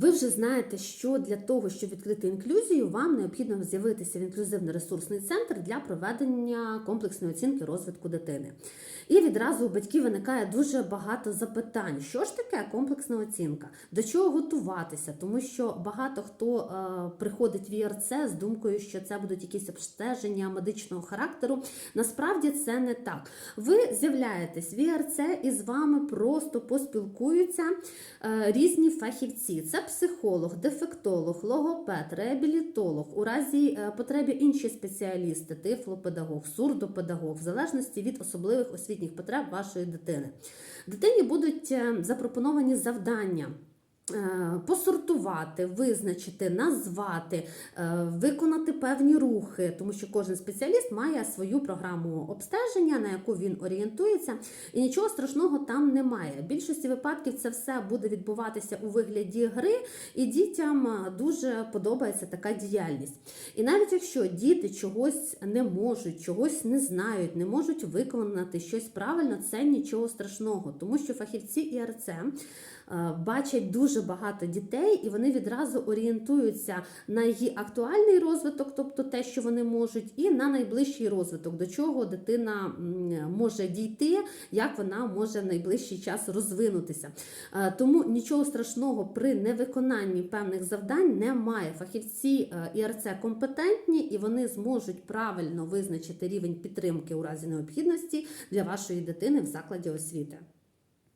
Ви вже знаєте, що для того, щоб відкрити інклюзію, вам необхідно з'явитися в інклюзивно-ресурсний центр для проведення комплексної оцінки розвитку дитини. І відразу у батьків виникає дуже багато запитань: що ж таке комплексна оцінка? До чого готуватися? Тому що багато хто е, приходить в ІРЦ з думкою, що це будуть якісь обстеження медичного характеру. Насправді це не так. Ви з'являєтесь в ІРЦ і з вами просто поспілкуються е, різні фахівці. Це психолог, дефектолог, логопед, реабілітолог, у разі е, потреби інші спеціалісти, тифлопедагог, сурдопедагог, в залежності від особливих освітніх потреб вашої дитини. Дитині будуть е, запропоновані завдання. Е, Посортувати, визначити, назвати, е, виконати певні рухи, тому що кожен спеціаліст має свою програму обстеження, на яку він орієнтується, і нічого страшного там немає. В більшості випадків це все буде відбуватися у вигляді гри, і дітям е, дуже подобається така діяльність. І навіть якщо діти чогось не можуть, чогось не знають, не можуть виконати щось правильно, це нічого страшного, тому що фахівці ІРЦ бачать дуже багато дітей, і вони відразу орієнтуються на її актуальний розвиток, тобто те, що вони можуть, і на найближчий розвиток, до чого дитина може дійти, як вона може в найближчий час розвинутися. Е, Тому нічого страшного при невиконанні певних завдань немає. Фахівці е, ІРЦ компетентні і вони зможуть правильно визначити рівень підтримки у разі необхідності для вашої дитини в закладі освіти.